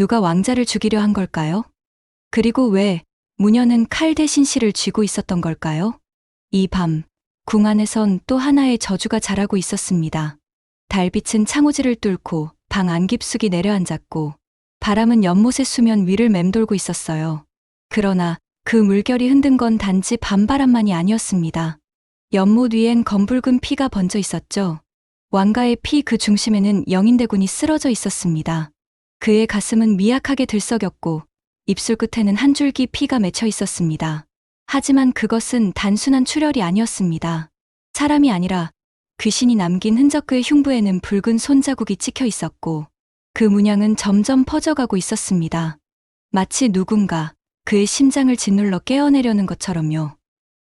누가 왕자를 죽이려 한 걸까요? 그리고 왜 무녀는 칼 대신 실을 쥐고 있었던 걸까요? 이 밤, 궁 안에선 또 하나의 저주가 자라고 있었습니다. 달빛은 창호지를 뚫고 방 안깊숙이 내려앉았고 바람은 연못의 수면 위를 맴돌고 있었어요. 그러나 그 물결이 흔든 건 단지 밤바람만이 아니었습니다. 연못 위엔 검붉은 피가 번져 있었죠. 왕가의 피 그 중심에는 영인대군이 쓰러져 있었습니다. 그의 가슴은 미약하게 들썩였고 입술 끝에는 한 줄기 피가 맺혀 있었습니다. 하지만 그것은 단순한 출혈이 아니었습니다. 사람이 아니라 귀신이 남긴 흔적 그의 흉부에는 붉은 손자국이 찍혀 있었고 그 문양은 점점 퍼져가고 있었습니다. 마치 누군가 그의 심장을 짓눌러 깨어내려는 것처럼요.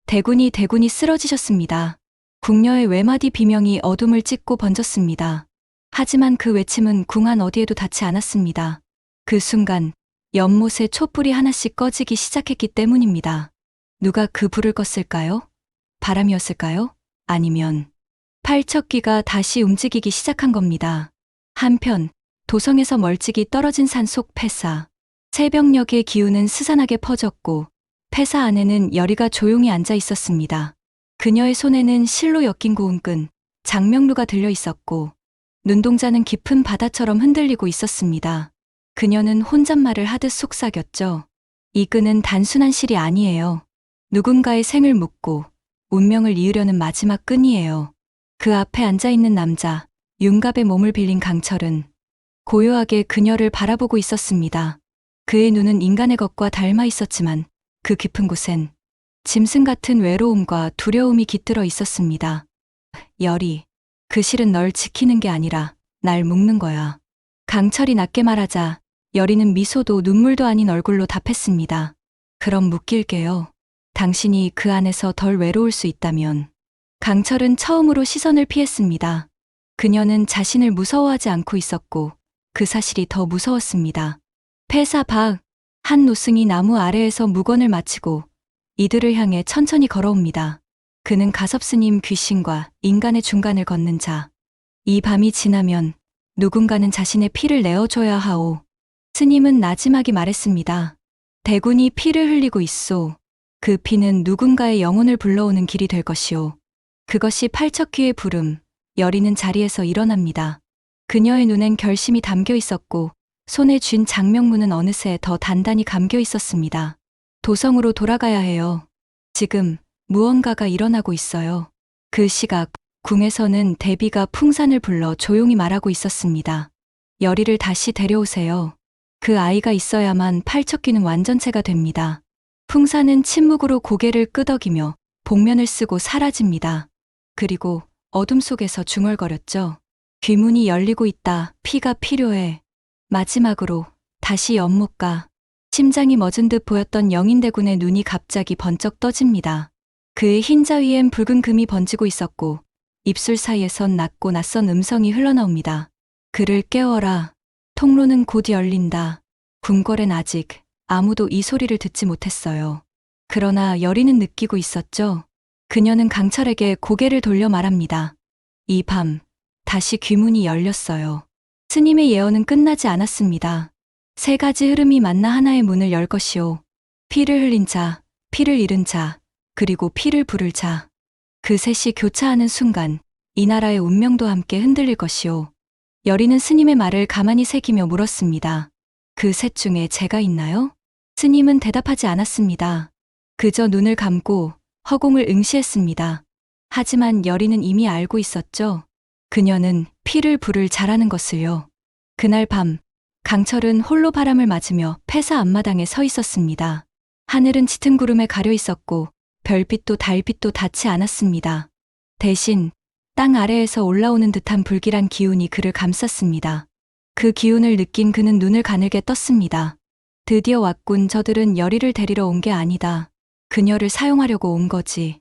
대군이 대군이 쓰러지셨습니다. 궁녀의 외마디 비명이 어둠을 찢고 번졌습니다. 하지만 그 외침은 궁안 어디에도 닿지 않았습니다. 그 순간 연못에 촛불이 하나씩 꺼지기 시작했기 때문입니다. 누가 그 불을 껐을까요? 바람이었을까요? 아니면 팔척기가 다시 움직이기 시작한 겁니다. 한편 도성에서 멀찍이 떨어진 산 속 폐사. 새벽녘의 기운은 스산하게 퍼졌고 폐사 안에는 여리가 조용히 앉아 있었습니다. 그녀의 손에는 실로 엮인 고운끈, 장명루가 들려 있었고 눈동자는 깊은 바다처럼 흔들리고 있었습니다. 그녀는 혼잣말을 하듯 속삭였죠. 이 끈은 단순한 실이 아니에요. 누군가의 생을 묻고 운명을 이으려는 마지막 끈이에요. 그 앞에 앉아 있는 남자, 윤갑의 몸을 빌린 강철은 고요하게 그녀를 바라보고 있었습니다. 그의 눈은 인간의 것과 닮아 있었지만 그 깊은 곳엔 짐승 같은 외로움과 두려움이 깃들어 있었습니다. 열이, 그 실은 널 지키는 게 아니라 날 묶는 거야. 강철이 낮게 말하자 여리는 미소도 눈물도 아닌 얼굴로 답했습니다. 그럼 묶일게요. 당신이 그 안에서 덜 외로울 수 있다면. 강철은 처음으로 시선을 피했습니다. 그녀는 자신을 무서워하지 않고 있었고 그 사실이 더 무서웠습니다. 폐사 박, 한 노승이 나무 아래에서 무건을 마치고 이들을 향해 천천히 걸어옵니다. 그는 가섭스님 귀신과 인간의 중간을 걷는 자. 이 밤이 지나면 누군가는 자신의 피를 내어줘야 하오. 스님은 나지막이 말했습니다. 대군이 피를 흘리고 있소. 그 피는 누군가의 영혼을 불러오는 길이 될 것이오. 그것이 팔척귀의 부름, 여리는 자리에서 일어납니다. 그녀의 눈엔 결심이 담겨 있었고 손에 쥔 장명문은 어느새 더 단단히 감겨 있었습니다. 도성으로 돌아가야 해요. 지금 무언가가 일어나고 있어요. 그 시각 궁에서는 대비가 풍산을 불러 조용히 말하고 있었습니다. 여리를 다시 데려오세요. 그 아이가 있어야만 팔척기는 완전체가 됩니다. 풍산은 침묵으로 고개를 끄덕이며 복면을 쓰고 사라집니다. 그리고 어둠 속에서 중얼거렸죠. 귀문이 열리고 있다. 피가 필요해. 마지막으로 다시 연못가. 심장이 멎은 듯 보였던 영인대군의 눈이 갑자기 번쩍 떠집니다. 그의 흰자 위엔 붉은 금이 번지고 있었고 입술 사이에선 낮고 낯선 음성이 흘러나옵니다. 그를 깨워라. 통로는 곧 열린다. 궁궐엔 아직 아무도 이 소리를 듣지 못했어요. 그러나 여리는 느끼고 있었죠. 그녀는 강철에게 고개를 돌려 말합니다. 이 밤, 다시 귀문이 열렸어요. 스님의 예언은 끝나지 않았습니다. 세 가지 흐름이 만나 하나의 문을 열 것이오. 피를 흘린 자, 피를 잃은 자, 그리고 피를 부를 자. 그 셋이 교차하는 순간 이 나라의 운명도 함께 흔들릴 것이오. 여리는 스님의 말을 가만히 새기며 물었습니다. 그 셋 중에 제가 있나요? 스님은 대답하지 않았습니다. 그저 눈을 감고 허공을 응시했습니다. 하지만 여리는 이미 알고 있었죠. 그녀는 피를 불을 자라는 것을요. 그날 밤, 강철은 홀로 바람을 맞으며 폐사 앞마당에 서 있었습니다. 하늘은 짙은 구름에 가려 있었고 별빛도 달빛도 닿지 않았습니다. 대신 땅 아래에서 올라오는 듯한 불길한 기운이 그를 감쌌습니다. 그 기운을 느낀 그는 눈을 가늘게 떴습니다. 드디어 왔군 저들은 여리를 데리러 온 게 아니다. 그녀를 사용하려고 온 거지.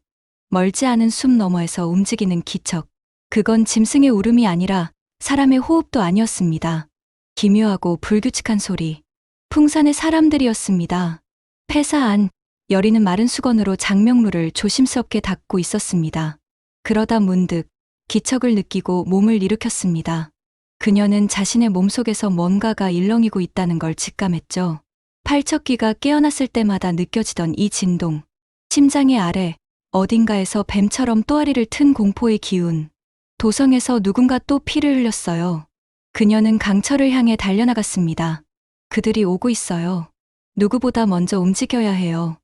멀지 않은 숲 너머에서 움직이는 기척. 그건 짐승의 울음이 아니라 사람의 호흡도 아니었습니다. 기묘하고 불규칙한 소리. 풍산의 사람들이었습니다. 폐사 안, 여리는 마른 수건으로 장명루를 조심스럽게 닦고 있었습니다. 그러다 문득 기척을 느끼고 몸을 일으켰습니다. 그녀는 자신의 몸속에서 뭔가가 일렁이고 있다는 걸 직감했죠. 팔척귀가 깨어났을 때마다 느껴지던 이 진동. 심장의 아래 어딘가에서 뱀처럼 또아리를 튼 공포의 기운. 도성에서 누군가 또 피를 흘렸어요. 그녀는 강철을 향해 달려나갔습니다. 그들이 오고 있어요. 누구보다 먼저 움직여야 해요.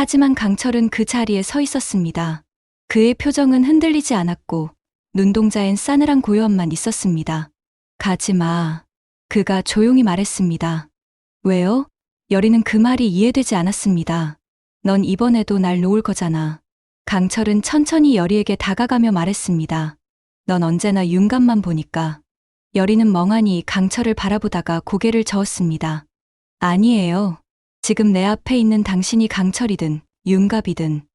하지만 강철은 그 자리에 서 있었습니다. 그의 표정은 흔들리지 않았고 눈동자엔 싸늘한 고요함만 있었습니다. 가지 마. 그가 조용히 말했습니다. 왜요? 여리는 그 말이 이해되지 않았습니다. 넌 이번에도 날 놓을 거잖아. 강철은 천천히 여리에게 다가가며 말했습니다. 넌 언제나 윤감만 보니까. 여리는 멍하니 강철을 바라보다가 고개를 저었습니다. 아니에요. 지금 내 앞에 있는 당신이 강철이든 윤갑이든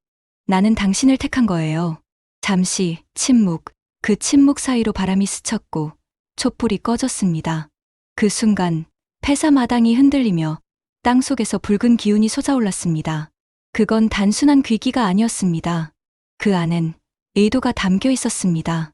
나는 당신을 택한 거예요. 잠시 침묵, 그 침묵 사이로 바람이 스쳤고 촛불이 꺼졌습니다. 그 순간 폐사 마당이 흔들리며 땅 속에서 붉은 기운이 솟아올랐습니다. 그건 단순한 귀기가 아니었습니다. 그 안엔 의도가 담겨 있었습니다.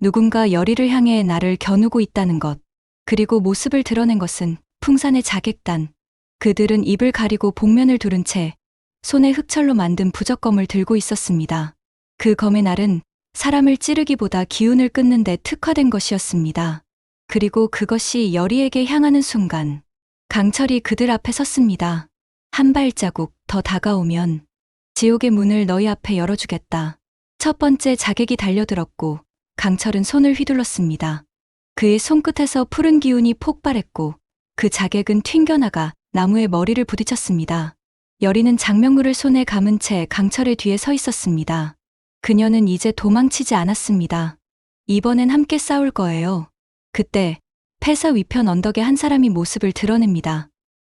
누군가 열의를 향해 나를 겨누고 있다는 것, 그리고 모습을 드러낸 것은 풍산의 자객단. 그들은 입을 가리고 복면을 두른 채 손에 흑철로 만든 부적검을 들고 있었습니다. 그 검의 날은 사람을 찌르기보다 기운을 끊는 데 특화된 것이었습니다. 그리고 그것이 열이에게 향하는 순간 강철이 그들 앞에 섰습니다. 한 발자국 더 다가오면 지옥의 문을 너희 앞에 열어주겠다. 첫 번째 자객이 달려들었고 강철은 손을 휘둘렀습니다. 그의 손끝에서 푸른 기운이 폭발했고 그 자객은 튕겨나가 나무에 머리를 부딪혔습니다. 여리는 장명루를 손에 감은 채 강철의 뒤에 서 있었습니다. 그녀는 이제 도망치지 않았습니다. 이번엔 함께 싸울 거예요. 그때 폐사 위편 언덕에 한 사람이 모습을 드러냅니다.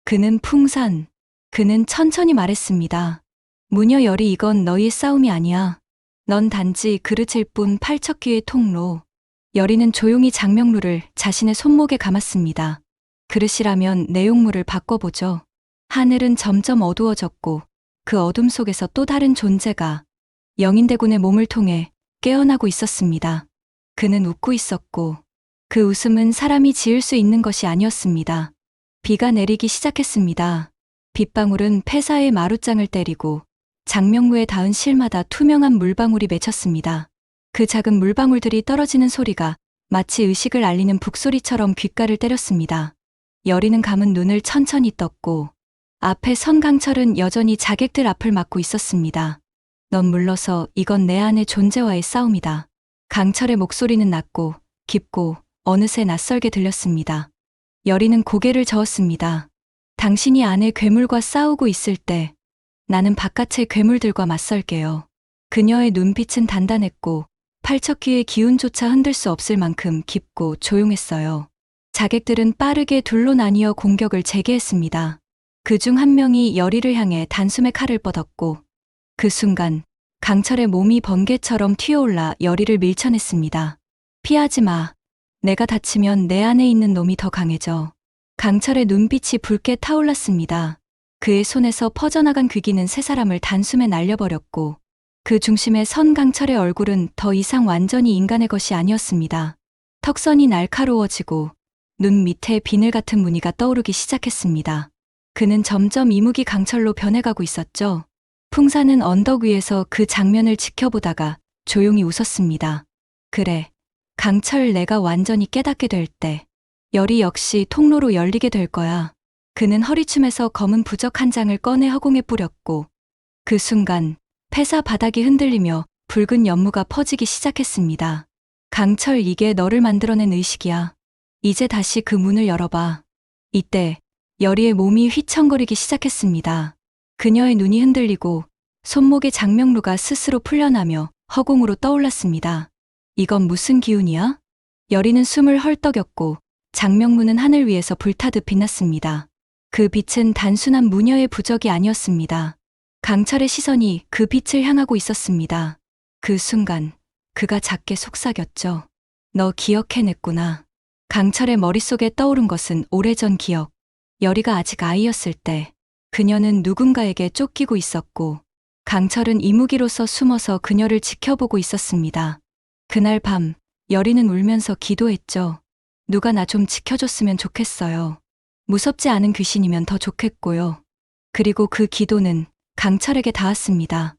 그는 풍산. 그는 천천히 말했습니다. 무녀 열이 이건 너희의 싸움이 아니야. 넌 단지 그르칠 뿐 팔척귀의 통로. 열이는 조용히 장명루를 자신의 손목에 감았습니다. 그릇이라면 내용물을 바꿔보죠. 하늘은 점점 어두워졌고 그 어둠 속에서 또 다른 존재가 영인대군의 몸을 통해 깨어나고 있었습니다. 그는 웃고 있었고 그 웃음은 사람이 지을 수 있는 것이 아니었습니다. 비가 내리기 시작했습니다. 빗방울은 폐사의 마루장을 때리고 장명무에 닿은 실마다 투명한 물방울이 맺혔습니다. 그 작은 물방울들이 떨어지는 소리가 마치 의식을 알리는 북소리처럼 귓가를 때렸습니다. 여리는 감은 눈을 천천히 떴고 앞에 선강철은 여전히 자객들 앞을 막고 있었습니다. 넌 물러서 이건 내 안의 존재와의 싸움이다. 강철의 목소리는 낮고 깊고 어느새 낯설게 들렸습니다. 여리는 고개를 저었습니다. 당신이 안에 괴물과 싸우고 있을 때 나는 바깥의 괴물들과 맞설게요. 그녀의 눈빛은 단단했고 팔척귀의 기운조차 흔들 수 없을 만큼 깊고 조용했어요. 자객들은 빠르게 둘로 나뉘어 공격을 재개했습니다. 그 중 한 명이 여리를 향해 단숨에 칼을 뻗었고 그 순간 강철의 몸이 번개처럼 튀어올라 여리를 밀쳐냈습니다. 피하지 마. 내가 다치면 내 안에 있는 놈이 더 강해져. 강철의 눈빛이 붉게 타올랐습니다. 그의 손에서 퍼져나간 귀기는 세 사람을 단숨에 날려버렸고 그 중심에 선 강철의 얼굴은 더 이상 완전히 인간의 것이 아니었습니다. 턱선이 날카로워지고 눈 밑에 비늘 같은 무늬가 떠오르기 시작했습니다. 그는 점점 이무기 강철로 변해가고 있었죠. 풍사는 언덕 위에서 그 장면을 지켜보다가 조용히 웃었습니다. 그래. 강철 내가 완전히 깨닫게 될 때, 열이 역시 통로로 열리게 될 거야. 그는 허리춤에서 검은 부적 한 장을 꺼내 허공에 뿌렸고, 그 순간 폐사 바닥이 흔들리며 붉은 연무가 퍼지기 시작했습니다. 강철 이게 너를 만들어낸 의식이야. 이제 다시 그 문을 열어봐. 이때 여리의 몸이 휘청거리기 시작했습니다. 그녀의 눈이 흔들리고 손목의 장명루가 스스로 풀려나며 허공으로 떠올랐습니다. 이건 무슨 기운이야? 여리는 숨을 헐떡였고 장명문은 하늘 위에서 불타듯 빛났습니다. 그 빛은 단순한 무녀의 부적이 아니었습니다. 강철의 시선이 그 빛을 향하고 있었습니다. 그 순간 그가 작게 속삭였죠. 너 기억해냈구나. 강철의 머릿속에 떠오른 것은 오래전 기억. 여리가 아직 아이였을 때 그녀는 누군가에게 쫓기고 있었고 강철은 이무기로서 숨어서 그녀를 지켜보고 있었습니다. 그날 밤 여리는 울면서 기도했죠. 누가 나 좀 지켜줬으면 좋겠어요. 무섭지 않은 귀신이면 더 좋겠고요. 그리고 그 기도는 강철에게 닿았습니다.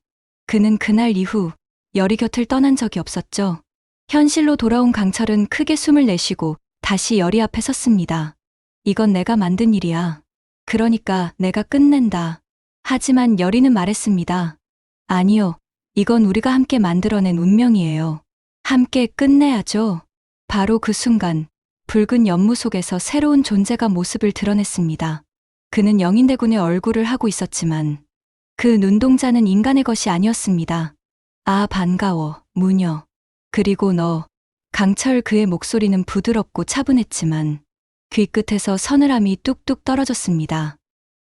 그는 그날 이후 열이 곁을 떠난 적이 없었죠. 현실로 돌아온 강철은 크게 숨을 내쉬고 다시 열이 앞에 섰습니다. 이건 내가 만든 일이야. 그러니까 내가 끝낸다. 하지만 열이는 말했습니다. 아니요. 이건 우리가 함께 만들어낸 운명이에요. 함께 끝내야죠. 바로 그 순간 붉은 연무 속에서 새로운 존재가 모습을 드러냈습니다. 그는 영인대군의 얼굴을 하고 있었지만 그 눈동자는 인간의 것이 아니었습니다. 아, 반가워, 무녀. 그리고 너. 강철 그의 목소리는 부드럽고 차분했지만 귀 끝에서 서늘함이 뚝뚝 떨어졌습니다.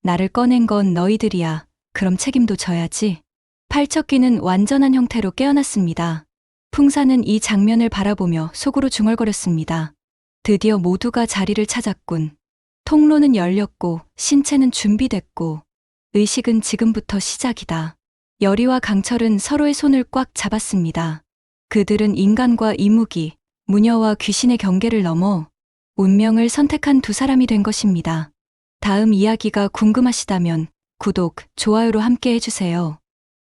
나를 꺼낸 건 너희들이야. 그럼 책임도 져야지. 팔척기는 완전한 형태로 깨어났습니다. 풍사는 이 장면을 바라보며 속으로 중얼거렸습니다. 드디어 모두가 자리를 찾았군. 통로는 열렸고 신체는 준비됐고 의식은 지금부터 시작이다. 열이와 강철은 서로의 손을 꽉 잡았습니다. 그들은 인간과 이무기, 무녀와 귀신의 경계를 넘어 운명을 선택한 두 사람이 된 것입니다. 다음 이야기가 궁금하시다면 구독, 좋아요로 함께 해주세요.